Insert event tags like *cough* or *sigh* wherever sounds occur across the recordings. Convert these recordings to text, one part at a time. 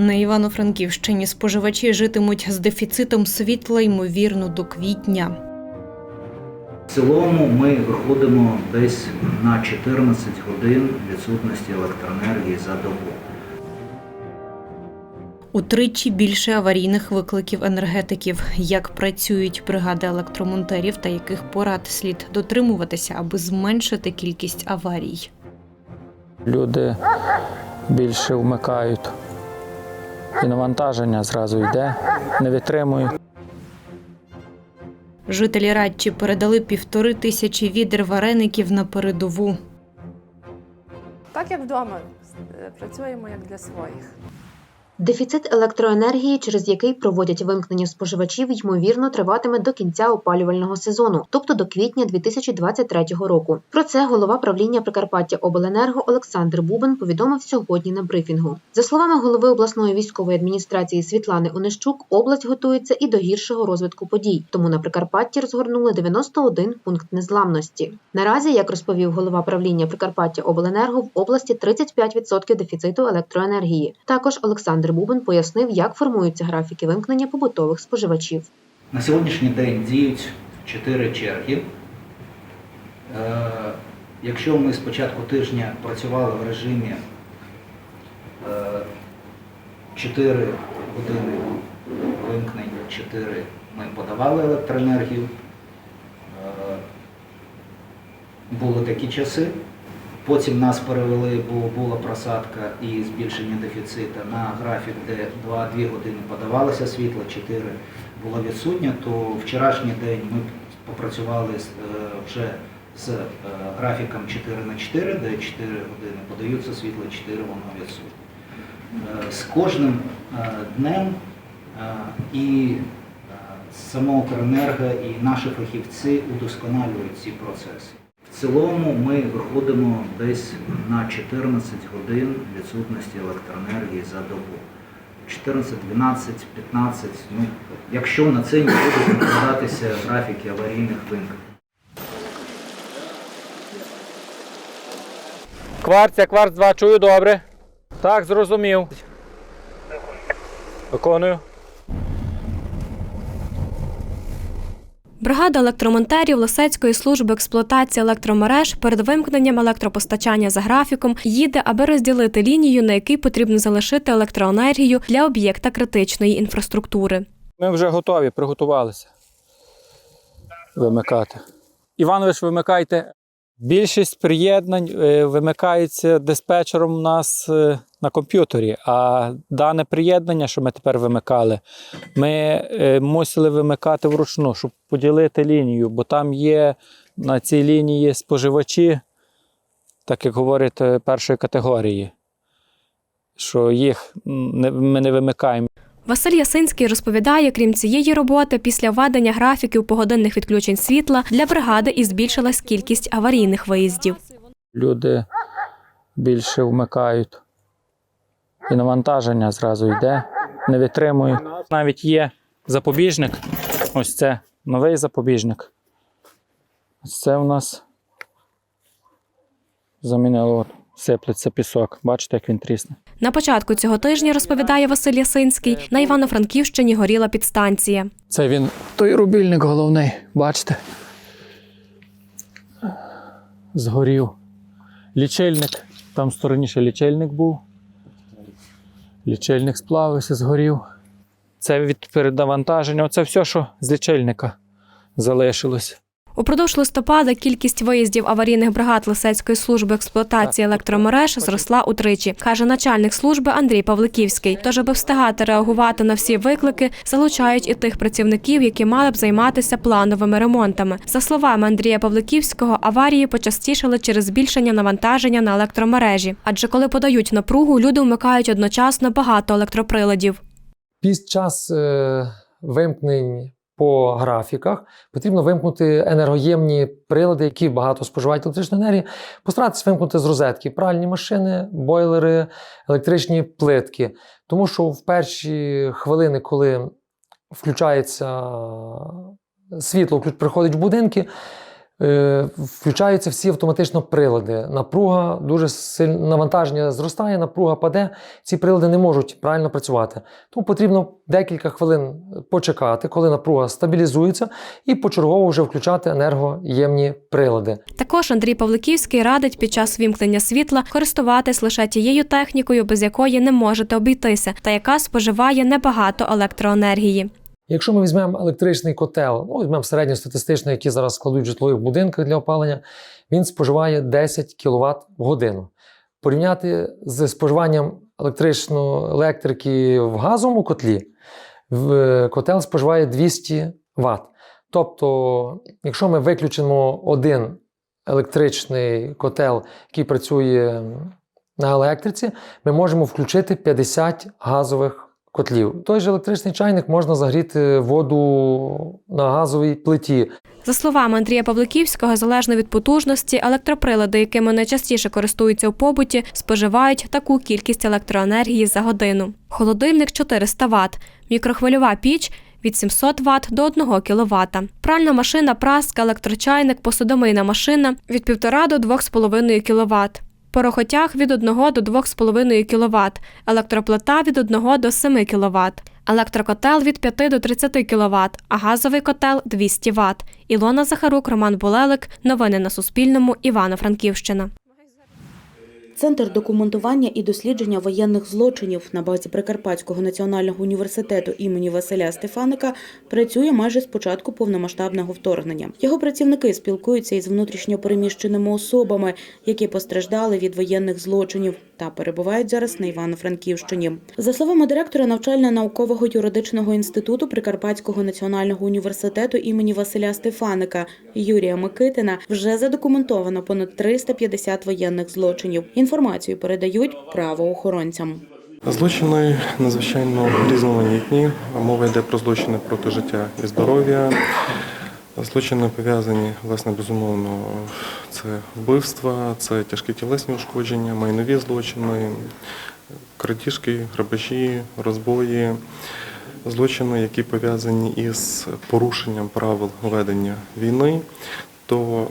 На Івано-Франківщині споживачі житимуть з дефіцитом світла ймовірно до квітня. В цілому ми виходимо десь на 14 годин відсутності електроенергії за добу. Утричі більше аварійних викликів енергетиків. Як працюють бригади електромонтерів та яких порад слід дотримуватися, аби зменшити кількість аварій. Люди більше вмикають. І навантаження зразу йде, не витримують. Жителі Радчі передали півтори тисячі відер вареників на передову. Так як вдома, е, працюємо як для своїх. Дефіцит електроенергії, через який проводять вимкнення споживачів, ймовірно триватиме до кінця опалювального сезону, тобто до квітня 2023 року. Про це голова правління Прикарпаття Обленерго Олександр Бубен повідомив сьогодні на брифінгу. За словами голови обласної військової адміністрації Світлани Онищук, область готується і до гіршого розвитку подій. Тому на Прикарпатті розгорнули 91 пункт незламності. Наразі, як розповів голова правління Прикарпаття Обленерго, в області 35% дефіциту електроенергії. Також Олександр Бубен пояснив, як формуються графіки вимкнення побутових споживачів. На сьогоднішній день діють 4 черги. Е, Якщо ми з початку тижня працювали в режимі е, 4 години вимкнень, 4 ми подавали електроенергію. Е, Були такі часи. Потім нас перевели, бо була просадка і збільшення дефіциту на графік, де 2-2 години подавалося світло, 4 було відсутнє, то вчорашній день ми попрацювали е, вже з е, графіком 4 на 4, де 4 години подаються світло, 4 воно відсутнє. Е, З кожним днем і е, і наші фахівці удосконалюють ці процеси. В цілому ми виходимо десь на 14 годин відсутності електроенергії за добу. 14, 12, 15. Ну, якщо на це не будуть накладатися графіки аварійних вимкнень. Кварц, я кварц 2 чую добре. Так, зрозумів. Виконую. Бригада електромонтерів Лисецької служби експлуатації електромереж перед вимкненням електропостачання за графіком їде, аби розділити лінію, на якій потрібно залишити електроенергію для об'єкта критичної інфраструктури. Ми вже готові, приготувалися. Вимикати. Іванович, вимикайте. Більшість приєднань е, вимикається диспетчером у нас е, на комп'ютері, а дане приєднання, що ми тепер вимикали, ми е, мусили вимикати вручну, щоб поділити лінію, бо там є на цій лінії споживачі, так як говорять, е, першої категорії, що їх ми не вимикаємо. Василь Ясинський розповідає, крім цієї роботи, після введення графіків погодинних відключень світла для бригади і збільшилась кількість аварійних виїздів. люди більше вмикають. І навантаження зразу йде, не витримують. Навіть є запобіжник. Ось це новий запобіжник. Ось це у нас замінило, сиплеться пісок. Бачите, як він трісне. На початку цього тижня, розповідає Василь Ясинський, на Івано-Франківщині горіла підстанція. Це він той рубільник головний, бачите? Згорів. Лічильник. Там в стороні ще лічильник був. Лічильник сплавився, згорів. Це від передавантаження. Оце все, що з лічильника залишилось. Упродовж листопада кількість виїздів аварійних бригад Лисецької служби експлуатації електромереж зросла утричі, каже начальник служби Андрій Павликівський. Тож, аби встигати реагувати на всі виклики, залучають і тих працівників, які мали б займатися плановими ремонтами. За словами Андрія Павликівського, аварії почастішали через збільшення навантаження на електромережі. Адже коли подають напругу, люди вмикають одночасно багато електроприладів. Під час е, вимкнень по графіках потрібно вимкнути енергоємні прилади, які багато споживають електричної енергії, постаратися вимкнути з розетки пральні машини, бойлери, електричні плитки. Тому що в перші хвилини, коли включається світло, приходить в будинки, включаються всі автоматично прилади. Напруга дуже сильно навантаження зростає, напруга паде. Ці прилади не можуть правильно працювати. Тому потрібно декілька хвилин почекати, коли напруга стабілізується, і почергово вже включати енергоємні прилади. Також Андрій Павликівський радить під час вімкнення світла користуватись лише тією технікою, без якої не можете обійтися, та яка споживає небагато електроенергії. Якщо ми візьмемо електричний котел, ну візьмемо середньостатистичний, який зараз складуть в житлових будинках для опалення, він споживає 10 кВт в годину. Порівняти з споживанням електричної електрики в газовому котлі, в котел споживає 200 Вт. Тобто, якщо ми виключимо один електричний котел, який працює на електриці, ми можемо включити 50 газових котлів. Той же електричний чайник можна загріти воду на газовій плиті. За словами Андрія Павликівського, залежно від потужності, електроприлади, якими найчастіше користуються у побуті, споживають таку кількість електроенергії за годину. Холодильник 400 Вт, мікрохвильова піч від 700 Вт до 1 кВт. Пральна машина, праска, електрочайник, посудомийна машина від 1,5 до 2,5 кВт. Порохотяг від 1 до 2,5 кВт, електроплита від 1 до 7 кВт, електрокотел від 5 до 30 кВт, а газовий котел 200 Вт. Ілона Захарук, Роман Булелик. Новини на Суспільному. Івано-Франківщина. Центр документування і дослідження воєнних злочинів на базі Прикарпатського національного університету імені Василя Стефаника працює майже з початку повномасштабного вторгнення. Його працівники спілкуються із внутрішньо переміщеними особами, які постраждали від воєнних злочинів та перебувають зараз на Івано-Франківщині. За словами директора навчально-наукового юридичного інституту Прикарпатського національного університету імені Василя Стефаника Юрія Микитина, вже задокументовано понад 350 воєнних злочинів. Інформацію передають правоохоронцям. Злочини надзвичайно різноманітні. Мова йде про злочини проти життя і здоров'я. Злочини пов'язані, власне, безумовно, це вбивства, це тяжкі тілесні ушкодження, майнові злочини, крадіжки, грабежі, розбої, злочини, які пов'язані із порушенням правил ведення війни, то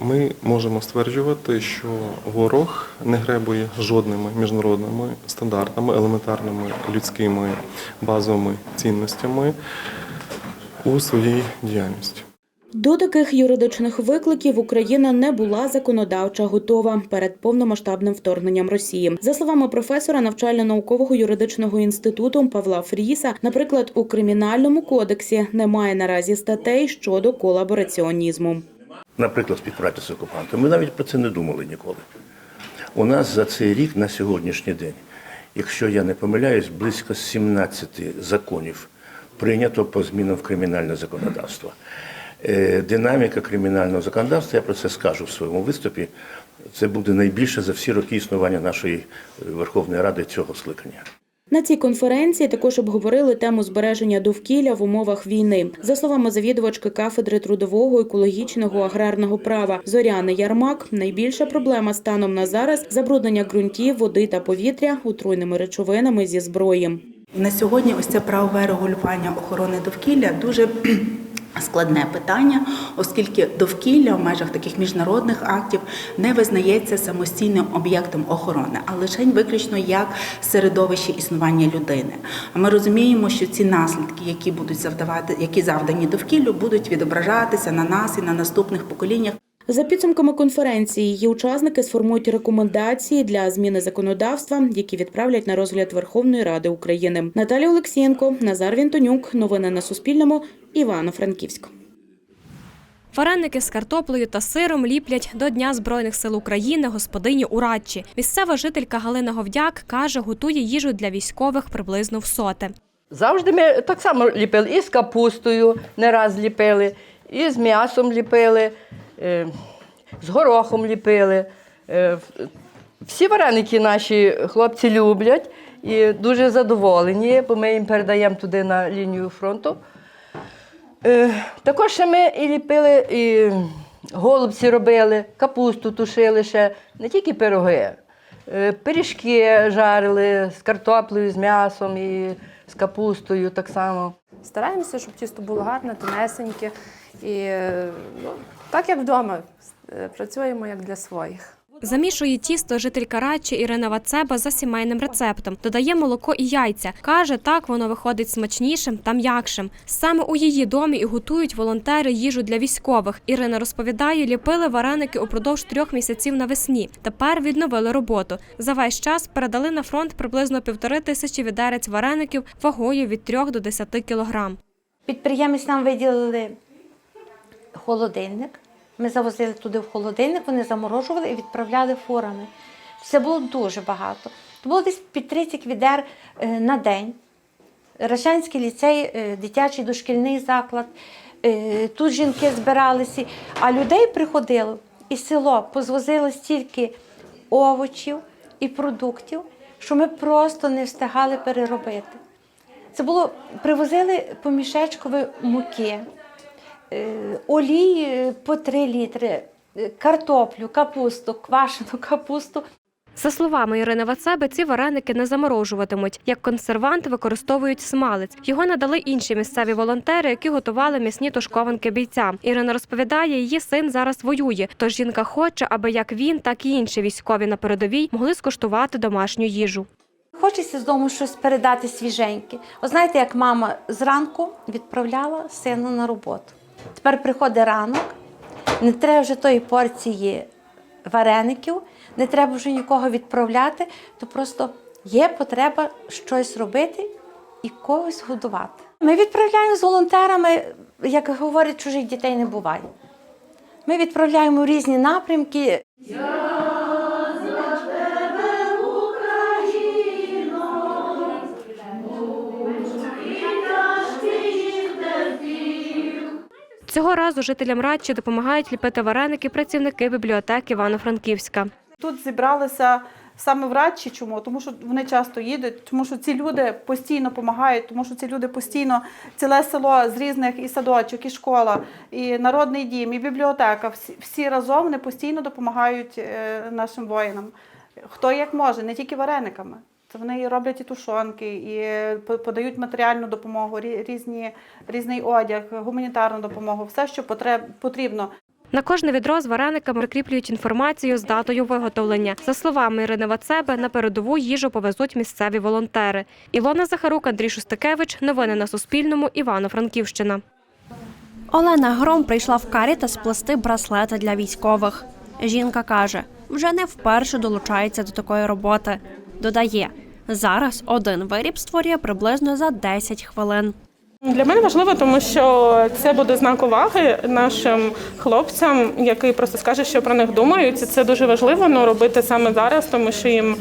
ми можемо стверджувати, що ворог не гребує жодними міжнародними стандартами, елементарними людськими базовими цінностями у своїй діяльності. До таких юридичних викликів Україна не була законодавча готова перед повномасштабним вторгненням Росії. За словами професора навчально-наукового юридичного інституту Павла Фріса, наприклад, у кримінальному кодексі немає наразі статей щодо колабораціонізму. наприклад, співпраця з окупантом. Ми навіть про це не думали ніколи. У нас за цей рік на сьогоднішній день, якщо я не помиляюсь, близько 17 законів прийнято по змінам в кримінальне законодавство. Е, Динаміка кримінального законодавства, я про це скажу в своєму виступі, це буде найбільше за всі роки існування нашої е, Верховної Ради цього скликання. На цій конференції також обговорили тему збереження довкілля в умовах війни. За словами завідувачки кафедри трудового, екологічного, аграрного права Зоряни Ярмак, найбільша проблема станом на зараз забруднення ґрунтів, води та повітря отруйними речовинами зі зброї. На сьогодні ось це правове регулювання охорони довкілля дуже *clears throat* складне питання, оскільки довкілля в межах таких міжнародних актів не визнається самостійним об'єктом охорони, а лише виключно як середовище існування людини. А ми розуміємо, що ці наслідки, які будуть завдавати, які завдані довкіллю, будуть відображатися на нас і на наступних поколіннях. За підсумками конференції, її учасники сформують рекомендації для зміни законодавства, які відправлять на розгляд Верховної Ради України. Наталія Олексієнко, Назар Вінтонюк. Новини на Суспільному. Івано-Франківськ. Вареники з картоплею та сиром ліплять до Дня Збройних сил України господині у Радчі. Місцева жителька Галина Говдяк каже, готує їжу для військових приблизно в соти. Завжди ми так само ліпили і з капустою не раз ліпили, і з м'ясом ліпили, з горохом ліпили. Е, Всі вареники наші хлопці люблять і дуже задоволені, бо ми їм передаємо туди на лінію фронту. Е, Також ми і ліпили, і голубці робили, капусту тушили ще, не тільки пироги. Е, Пиріжки жарили з картоплею, з м'ясом і з капустою так само. Стараємося, щоб тісто було гарне, тонесеньке І ну, так як вдома, е, працюємо як для своїх. Замішує тісто жителька Радчі Ірина Вацеба за сімейним рецептом. Додає молоко і яйця. Каже, так воно виходить смачнішим та м'якшим. Саме у її домі і готують волонтери їжу для військових. Ірина розповідає, ліпили вареники упродовж трьох місяців навесні. Тепер відновили роботу. За весь час передали на фронт приблизно півтори тисячі відерець вареників вагою від 3 до 10 кілограм. Підприємець нам виділили холодильник. Ми завозили туди в холодильник, вони заморожували і відправляли фурами. Це було дуже багато. Це було десь під 30 відер е, на день. Рашанський ліцей, е, дитячий дошкільний заклад. Е, Тут жінки збиралися, а людей приходило і село позвозило стільки овочів і продуктів, що ми просто не встигали переробити. Це було привозили по мішечкові муки, олії е, по 3 літри, е, картоплю, капусту, квашену капусту. За словами Ірини Вацеби, ці вареники не заморожуватимуть. Як консервант використовують смалець. Його надали інші місцеві волонтери, які готували м'ясні тушкованки бійцям. Ірина розповідає, її син зараз воює. Тож жінка хоче, аби як він, так і інші військові на передовій могли скуштувати домашню їжу. Хочеться з дому щось передати свіженьке. О, знаєте, як мама зранку відправляла сина на роботу. Тепер приходить ранок, не треба вже тої порції вареників, не треба вже нікого відправляти, то просто є потреба щось робити і когось годувати. Ми відправляємо з волонтерами, як говорять, чужих дітей не буває. Ми відправляємо різні напрямки. Цього разу жителям Радчі допомагають ліпити вареники працівники бібліотеки Івано-Франківська. Тут зібралися саме в Радчі. Чому? Тому що вони часто їдуть, тому що ці люди постійно допомагають, тому що ці люди постійно ціле село з різних і садочок, і школа, і народний дім, і бібліотека. Всі, всі разом вони постійно допомагають е, нашим воїнам. Хто як може, не тільки варениками. Це вони і роблять і тушонки, і подають матеріальну допомогу, різні, різний одяг, гуманітарну допомогу, все, що потрібно. На кожне відро з варениками прикріплюють інформацію з датою виготовлення. За словами Ірини Вацеби, на передову їжу повезуть місцеві волонтери. Ілона Захарук, Андрій Шустикевич. Новини на Суспільному. Івано-Франківщина. Олена Гром прийшла в Карітас плести браслети для військових. Жінка каже, вже не вперше долучається до такої роботи. Додає, зараз один виріб створює приблизно за 10 хвилин. Для мене важливо, тому що це буде знак уваги нашим хлопцям, який просто скаже, що про них думають. І Це дуже важливо ну, робити саме зараз, тому що їм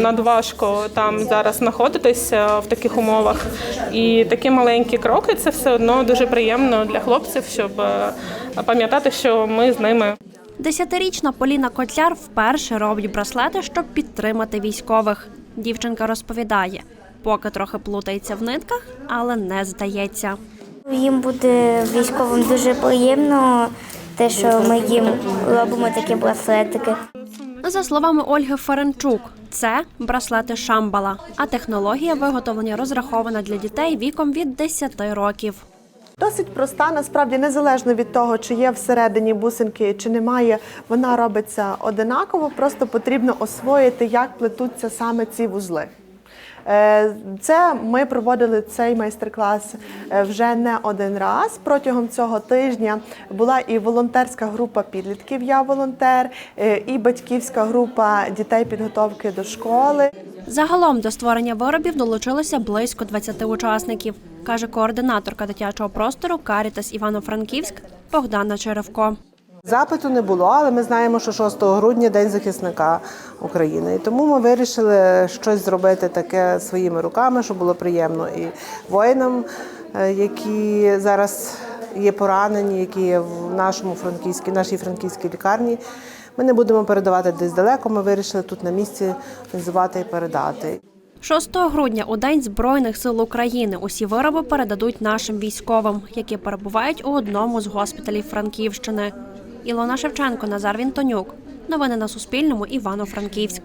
надважко там зараз знаходитися в таких умовах. І такі маленькі кроки це все одно дуже приємно для хлопців, щоб е, пам'ятати, що ми з ними. Десятирічна Поліна Котляр вперше робить браслети, щоб підтримати військових. Дівчинка розповідає, поки трохи плутається в нитках, але не здається. Їм буде військовим дуже приємно те, що ми їм робимо такі браслетики. За словами Ольги Ференчук, це браслети Шамбала, а технологія виготовлення розрахована для дітей віком від 10 років. Досить проста, насправді незалежно від того, чи є всередині бусинки, чи немає, вона робиться одинаково, просто потрібно освоїти, як плетуться саме ці вузли. Е, Це ми проводили цей майстер-клас е, вже не один раз. Протягом цього тижня була і волонтерська група підлітків Я волонтер, е, і батьківська група дітей підготовки до школи. Загалом до створення виробів долучилося близько 20 учасників, каже координаторка дитячого простору Карітас Івано-Франківськ Богдана Черевко. Запиту не було, але ми знаємо, що 6 грудня День захисника України. І тому ми вирішили щось зробити таке своїми руками, щоб було приємно і воїнам, е, які зараз є поранені, які є в нашому франківській, нашій франківській лікарні. Ми не будемо передавати десь далеко. Ми вирішили тут на місці організувати і передати. 6 грудня у День Збройних сил України усі вироби передадуть нашим військовим, які перебувають у одному з госпіталів Франківщини. Ілона Шевченко, Назар Вінтонюк. Новини на Суспільному. Івано-Франківськ.